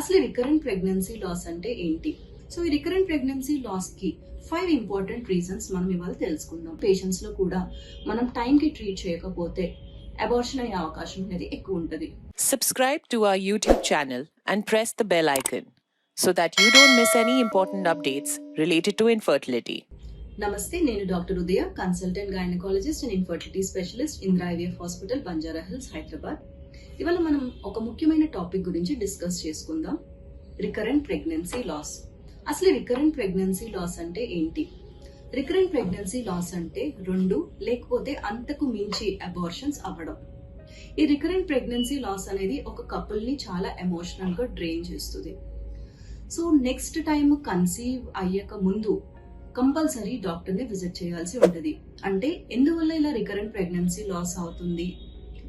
అసలు recurrent pregnancy loss అంటే ఏంటి? సో ఈ రికరెంట్ ప్రెగ్నెన్సీ లాస్కి ఫైవ్ ఇంపార్టెంట్ రీజన్స్ మనం ఇవాళ తెలుసుకుందాం. పేషెంట్స్లో కూడా మనం టైం కి ట్రీట్ చేయకపోతే అబార్షన్ అయ్యే అవకాశం అనేది ఎక్కువ ఉంటుంది. Subscribe to our YouTube channel and press the bell icon so that you don't miss any important updates related to infertility. నమస్తే నేను doctor Udaya consultant gynaecologist and infertility specialist Indira IVF hospital Banjara Hills Hyderabad. ఇవాళ మనం ఒక ముఖ్యమైన topic గురించి discuss చేసుకుందాం. Recurrent pregnancy loss. అసలు recurrent pregnancy loss అంటే ఏంటి? రికరెంట్ ప్రెగ్నెన్సీ లాస్ అంటే రెండు లేకపోతే అంతకు మించి అబార్షన్స్ అవ్వడం. ఈ రికరెంట్ ప్రెగ్నెన్సీ లాస్ అనేది ఒక కపుల్ని చాలా ఎమోషనల్గా డ్రైన్ చేస్తుంది. సో నెక్స్ట్ టైం కన్సీవ్ అయ్యక ముందు కంపల్సరీ డాక్టర్ని విజిట్ చేయాల్సి ఉంటుంది. అంటే ఎందువల్ల ఇలా రికరెంట్ ప్రెగ్నెన్సీ లాస్ అవుతుంది?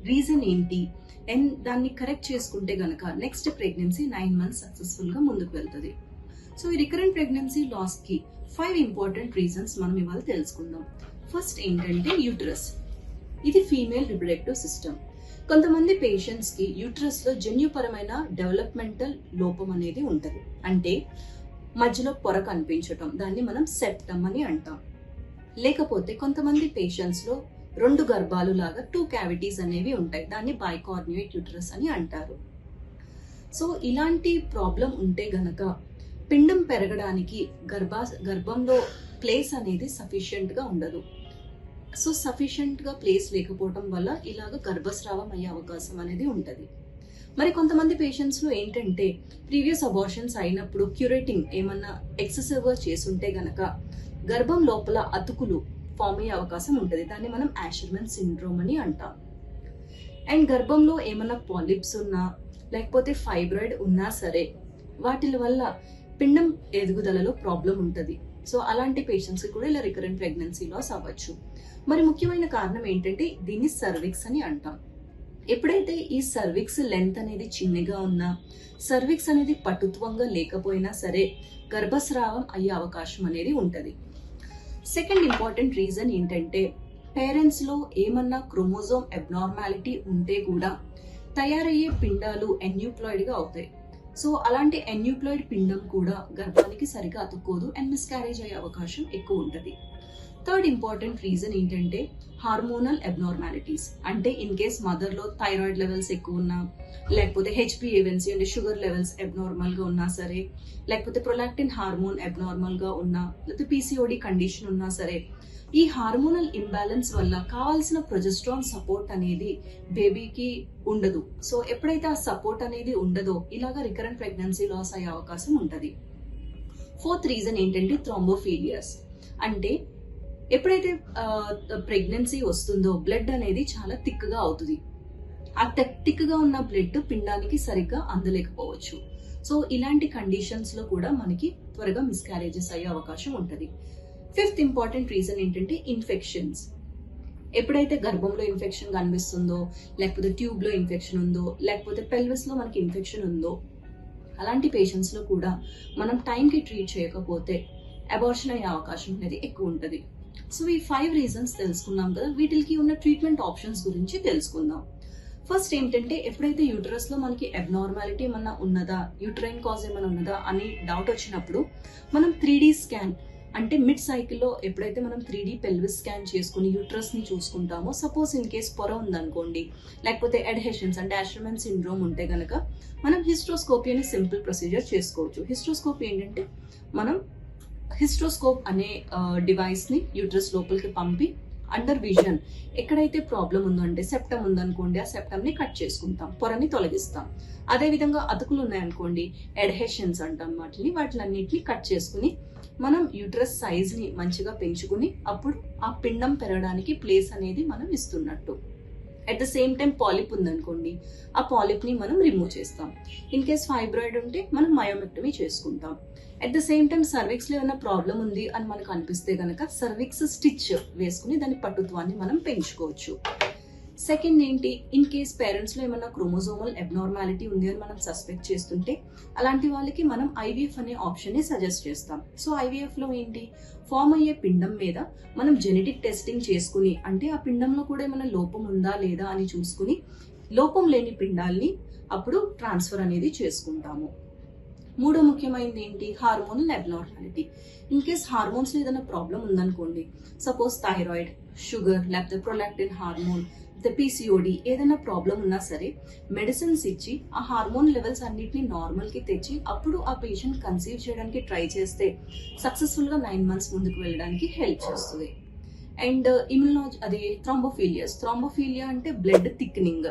రీజన్ ఏంటి? దెన్ దాన్ని కరెక్ట్ చేసుకుంటే గనక నెక్స్ట్ ప్రెగ్నెన్సీ నైన్ మంత్స్ సక్సెస్ఫుల్గా ముందుకు వెళ్తుంది. సో ఈ రికరెంట్ ప్రెగ్నెన్సీ లాస్కి ఫైవ్ ఇంపార్టెంట్ రీజన్స్ మనం ఇవాళ తెలుసుకుందాం. ఫస్ట్ ఏంటంటే యూటరస్ ఇది ఫీమేల్ రిప్రొడక్టివ్ సిస్టమ్ కొంతమంది పేషెంట్స్కి యూట్రస్లో జన్యుపరమైన డెవలప్మెంటల్ లోపం అనేది ఉంటుంది. అంటే మధ్యలో పొర కనిపించటం దాన్ని మనం సెప్టమ్ అని అంటాం. లేకపోతే కొంతమంది పేషెంట్స్లో రెండు గర్భాలు లాగా టూ క్యావిటీస్ అనేవి ఉంటాయి. దాన్ని బైకార్నియేట్ యూట్రస్ అని అంటారు. సో ఇలాంటి ప్రాబ్లం ఉంటే గనక పిండం పెరగడానికి గర్భా గర్భంలో ప్లేస్ అనేది సఫిషియంట్గా ఉండదు. సో సఫిషియంట్గా ప్లేస్ లేకపోవడం వల్ల ఇలాగ గర్భస్రావం అయ్యే అవకాశం అనేది ఉంటుంది. మరి కొంతమంది పేషెంట్స్లో ఏంటంటే ప్రీవియస్ అబార్షన్స్ అయినప్పుడు క్యూరేటింగ్ ఏమన్నా ఎక్సెసివ్గా చేసుంటే గనక గర్భం లోపల అతుకులు ఫామ్ అయ్యే అవకాశం ఉంటుంది. దాన్ని మనం యాషర్మెన్ సిండ్రోమ్ అని అంటాం. అండ్ గర్భంలో ఏమైనా పాలిప్స్ ఉన్నా లేకపోతే ఫైబ్రాయిడ్ ఉన్నా సరే వాటి వల్ల పిండం ఎదుగుదలలో ప్రాబ్లం ఉంటుంది. సో అలాంటి పేషెంట్స్కి కూడా ఇలా రికరెంట్ ప్రెగ్నెన్సీ లాస్ అవ్వచ్చు. మరి ముఖ్యమైన కారణం ఏంటంటే దీన్ని సర్విక్స్ అని అంటాం. ఎప్పుడైతే ఈ సర్విక్స్ లెంత్ అనేది చిన్నగా ఉన్నా సర్విక్స్ అనేది పటుత్వంగా లేకపోయినా సరే గర్భస్రావం అయ్యే అవకాశం అనేది ఉంటుంది. సెకండ్ ఇంపార్టెంట్ రీజన్ ఏంటంటే పేరెంట్స్లో ఏమన్నా క్రోమోజోమ్ అబ్నార్మాలిటీ ఉంటే కూడా తయారయ్యే పిండాలు ఎన్యూప్లాయిడ్గా అవుతాయి. సో అలాంటి ఎన్యూప్లాయిడ్ పిండం కూడా గర్భానికి సరిగా అతుక్కోదు అండ్ మిస్క్యారేజ్ అయ్యే అవకాశం ఎక్కువ ఉంటుంది. థర్డ్ ఇంపార్టెంట్ రీజన్ ఏంటంటే హార్మోనల్ అబ్నార్మాలిటీస్ అంటే ఇన్ కేస్ మదర్లో థైరాయిడ్ లెవెల్స్ ఎక్కువ ఉన్నా లేకపోతే హెచ్పిఏవెన్సీ అంటే షుగర్ లెవెల్స్ అబ్నార్మల్గా ఉన్నా సరే లేకపోతే ప్రొలాక్టిన్ హార్మోన్ అబ్నార్మల్గా ఉన్నా లేకపోతే పీసీఓడి కండిషన్ ఉన్నా సరే ఈ హార్మోనల్ ఇంబ్యాలెన్స్ వల్ల కావాల్సిన ప్రొజెస్ట్రాన్ సపోర్ట్ అనేది బేబీకి ఉండదు. సో ఎప్పుడైతే ఆ సపోర్ట్ అనేది ఉండదో ఇలాగా రికరెంట్ ప్రెగ్నెన్సీ లాస్ అయ్యే అవకాశం ఉంటుంది. ఫోర్త్ రీజన్ ఏంటంటే థ్రాంబోఫీలియర్స్ అంటే ఎప్పుడైతే ప్రెగ్నెన్సీ వస్తుందో బ్లడ్ అనేది చాలా థిక్గా అవుతుంది. ఆ థిక్గా ఉన్న బ్లడ్ పిండానికి సరిగ్గా అందలేకపోవచ్చు. సో ఇలాంటి కండిషన్స్లో కూడా మనకి త్వరగా మిస్క్యారేజెస్ అయ్యే అవకాశం ఉంటుంది. ఫిఫ్త్ ఇంపార్టెంట్ రీజన్ ఏంటంటే ఇన్ఫెక్షన్స్ ఎప్పుడైతే గర్భంలో ఇన్ఫెక్షన్ కనిపిస్తుందో లేకపోతే ట్యూబ్లో ఇన్ఫెక్షన్ ఉందో లేకపోతే పెల్విస్లో మనకి ఇన్ఫెక్షన్ ఉందో అలాంటి పేషెంట్స్లో కూడా మనం టైంకి ట్రీట్ చేయకపోతే అబార్షన్ అయ్యే అవకాశం అనేది ఎక్కువ ఉంటుంది. సో ఈ ఫైవ్ రీజన్స్ తెలుసుకున్నాం కదా. వీటికి ఉన్న ట్రీట్మెంట్ ఆప్షన్స్ గురించి తెలుసుకుందాం. ఫస్ట్ ఏంటంటే ఎప్పుడైతే యూటరస్లో మనకి అబ్నార్మాలిటీ ఏమన్నా ఉన్నదా యూట్రైన్ కాజ్ ఏమైనా ఉన్నదా అని డౌట్ వచ్చినప్పుడు మనం త్రీ స్కాన్ అంటే మిడ్ సైకిల్లో ఎప్పుడైతే మనం త్రీ డీ పెల్విస్ స్కాన్ చేసుకుని యూట్రస్ని చూసుకుంటామో సపోజ్ ఇన్ కేస్ పొర ఉందనుకోండి లేకపోతే అడ్హెషన్స్ అంటే ఆశ్రమన్ సిండ్రోమ్ ఉంటే గనక మనం హిస్ట్రోస్కోపీ అని సింపుల్ ప్రొసీజర్ చేసుకోవచ్చు. హిస్ట్రోస్కోపీ ఏంటంటే మనం హిస్ట్రోస్కోప్ అనే డివైస్ని యూట్రస్ లోపలికి పంపి అండర్ విజన్ ఎక్కడైతే ప్రాబ్లం ఉందో అంటే సెప్టమ్ ఉందనుకోండి ఆ సెప్టమ్ని కట్ చేసుకుంటాం పొరని తొలగిస్తాం. అదే విధంగా అతుకులు ఉన్నాయనుకోండి ఎడ్హెషన్స్ అంటాం వాటిని వాటిలన్నిటిని కట్ చేసుకుని మనం యూట్రస్ సైజ్ని మంచిగా పెంచుకుని అప్పుడు ఆ పిండం పెరగడానికి ప్లేస్ అనేది మనం ఇస్తున్నట్టు. At the same time polyp ఉందనుకోండి ఆ పాలిప్ని మనం రిమూవ్ చేస్తాం. ఇన్ కేస్ ఫైబ్రాయిడ్ ఉంటే మనం మయోమెక్టమీ చేసుకుంటాం. అట్ ద సేమ్ టైం సర్విక్స్లో ఏమైనా ప్రాబ్లం ఉంది అని మనకు అనిపిస్తే కనుక సర్విక్స్ స్టిచ్ వేసుకుని దాని పట్టుత్వాన్ని మనం పెంచుకోవచ్చు. సెకండ్ ఏంటి ఇన్ కేస్ పేరెంట్స్లో ఏమైనా క్రోమోజోమల్ అబ్నార్మాలిటీ ఉంది అని మనం సస్పెక్ట్ చేస్తుంటే అలాంటి వాళ్ళకి మనం ఐవీఎఫ్ అనే ఆప్షన్ని సజెస్ట్ చేస్తాం. సో ఐవీఎఫ్లో ఏంటి ఫామ్ అయ్యే పిండం మీద మనం జెనెటిక్ టెస్టింగ్ చేసుకుని అంటే ఆ పిండంలో కూడా ఏమైనా లోపం ఉందా లేదా అని చూసుకుని లోపం లేని పిండాల్ని అప్పుడు ట్రాన్స్ఫర్ అనేది చేసుకుంటాము. మూడో ముఖ్యమైనది ఏంటి హార్మోనల్ అబ్నార్మాలిటీ ఇన్ కేస్ హార్మోన్స్లో ఏదైనా ప్రాబ్లం ఉందనుకోండి సపోజ్ థైరాయిడ్ షుగర్ లేకపోతే ప్రొలాక్టిన్ హార్మోన్ పీసీఓడి ఏదైనా ప్రాబ్లం ఉన్నా సరే మెడిసిన్స్ ఇచ్చి ఆ హార్మోన్ లెవెల్స్ అన్నిటిని నార్మల్కి తెచ్చి అప్పుడు ఆ పేషెంట్ కన్సీవ్ చేయడానికి ట్రై చేస్తే సక్సెస్ఫుల్గా నైన్ మంత్స్ ముందుకు వెళ్ళడానికి హెల్ప్ చేస్తుంది. అండ్ ఇమ్యునాలజీ uh, అది థ్రాంబోఫీలియస్ థ్రాంబోఫీలియా అంటే బ్లడ్ థిక్నింగ్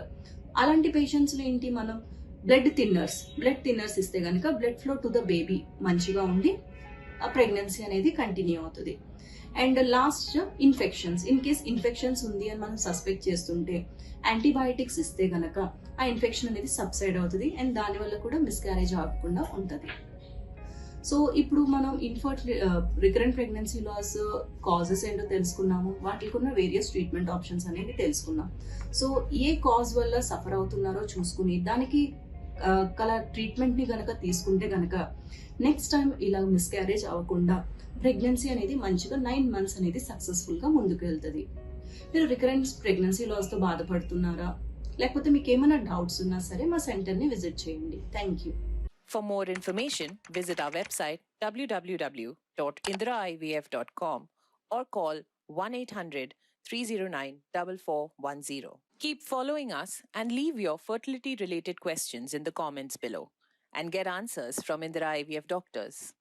అలాంటి పేషెంట్స్లో ఏంటి మనం? బ్లడ్ థిన్నర్స్ బ్లడ్ థిన్నర్స్ ఇస్తే కనుక blood flow to the baby మంచిగా ఉండి ప్రెగ్నెన్సీ అనేది కంటిన్యూ అవుతుంది. And last infections in case infections ఉంది అని మనం సస్పెక్ట్ చేస్తుంటే యాంటీబయాటిక్స్ ఇస్తే గనక ఆ ఇన్ఫెక్షన్ అనేది సబ్సైడ్ అవుతుంది అండ్ దానివల్ల కూడా మిస్క్యారేజ్ అవ్వకుండా ఉంటుంది. సో ఇప్పుడు మనం ఇన్ఫర్ట్ రికరెంట్ ప్రెగ్నెన్సీ లాస్ కాజెస్ ఏంటో తెలుసుకున్నాము. వాటికి ఉన్న వేరియస్ ట్రీట్మెంట్ ఆప్షన్స్ అనేవి తెలుసుకున్నాం. సో ఏ కాజ్ వల్ల సఫర్ అవుతున్నారో చూసుకుని దానికి కలర్ కల ట్రీట్మెంట్ని గనక తీసుకుంటే గనక నెక్స్ట్ టైం ఇలా మిస్క్యారేజ్ అవ్వకుండా ప్రెగ్నెన్సీ అనేది మంచిగా నైన్ మంత్స్ అనేది సక్సెస్ఫుల్గా ముందుకు వెళ్తుంది. మీరు రికరెంట్ ప్రెగ్నెన్సీ లాస్తో బాధపడుతున్నారా? లేకపోతే మీకు ఏమైనా డౌట్స్ ఉన్నా సరే మా సెంటర్ని విజిట్ చేయండి. Thank you For more information, visit dot com or or call 1 800 309 4410. Keep following us and leave your fertility related questions in the comments below and get answers from Indira IVF doctors.